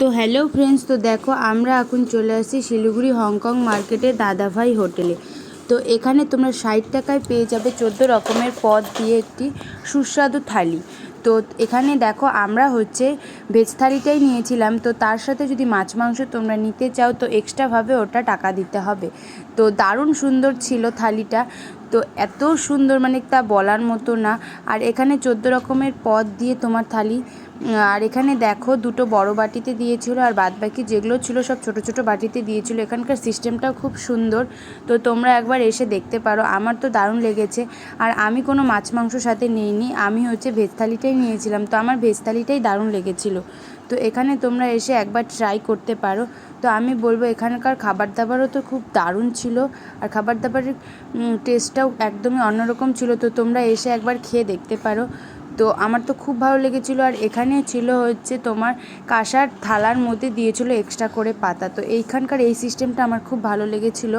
তো hello friends তো দেখো আমরা এখন চলে আসছি শিলিগুড়ি, হংকং মার্কেটে দাদাভাই হোটেলে। তো এখানে তোমরা ষাট টাকায় পেয়ে যাবে চোদ্দ রকমের পদ দিয়ে একটি সুস্বাদু থালি। তো এখানে দেখো আমরা হচ্ছে ভেজ থালিটাই নিয়েছিলাম, তো তার সাথে যদি মাছ মাংস তোমরা নিতে চাও, তো এক্সট্রাভাবে ওটা টাকা দিতে হবে। তো দারুণ সুন্দর ছিল থালিটা। তো এত সুন্দর মানে তা বলার মতো না। আর এখানে চোদ্দ রকমের পদ দিয়ে তোমার থালি। আর এখানে দেখো দুটো বড় বাটিতে দিয়েছিল আর বাদ বাকি যেগুলো ছিল সব ছোট ছোট বাটিতে দিয়েছিল। এখানকার সিস্টেমটাও খুব সুন্দর। তো তোমরা একবার এসে দেখতে পারো। আমার তো দারুণ লেগেছে। আর আমি কোনো মাছ মাংস সাথে নিইনি। আমি হচ্ছে ভেজ থালিটাই নিয়েছিলাম। তো আমার ভেজ থালিটাই দারুণ লেগেছিলো। তো এখানে তোমরা এসে একবার ট্রাই করতে পারো। তো আমি বলব এখানকার খাবার দাবারও তো খুব দারুণ ছিল আর খাবার দাবারের টেস্টটাও একদমই অন্যরকম ছিল। তো তোমরা এসে একবার খেয়ে দেখতে পারো। তো আমার তো খুব ভালো লেগেছিলো আর এখানে ছিল হচ্ছে তোমার কাঁসার থালার মধ্যে দিয়েছিলো এক্সট্রা করে পাতা। তো এইখানকার এই সিস্টেমটা আমার খুব ভালো লেগেছিলো।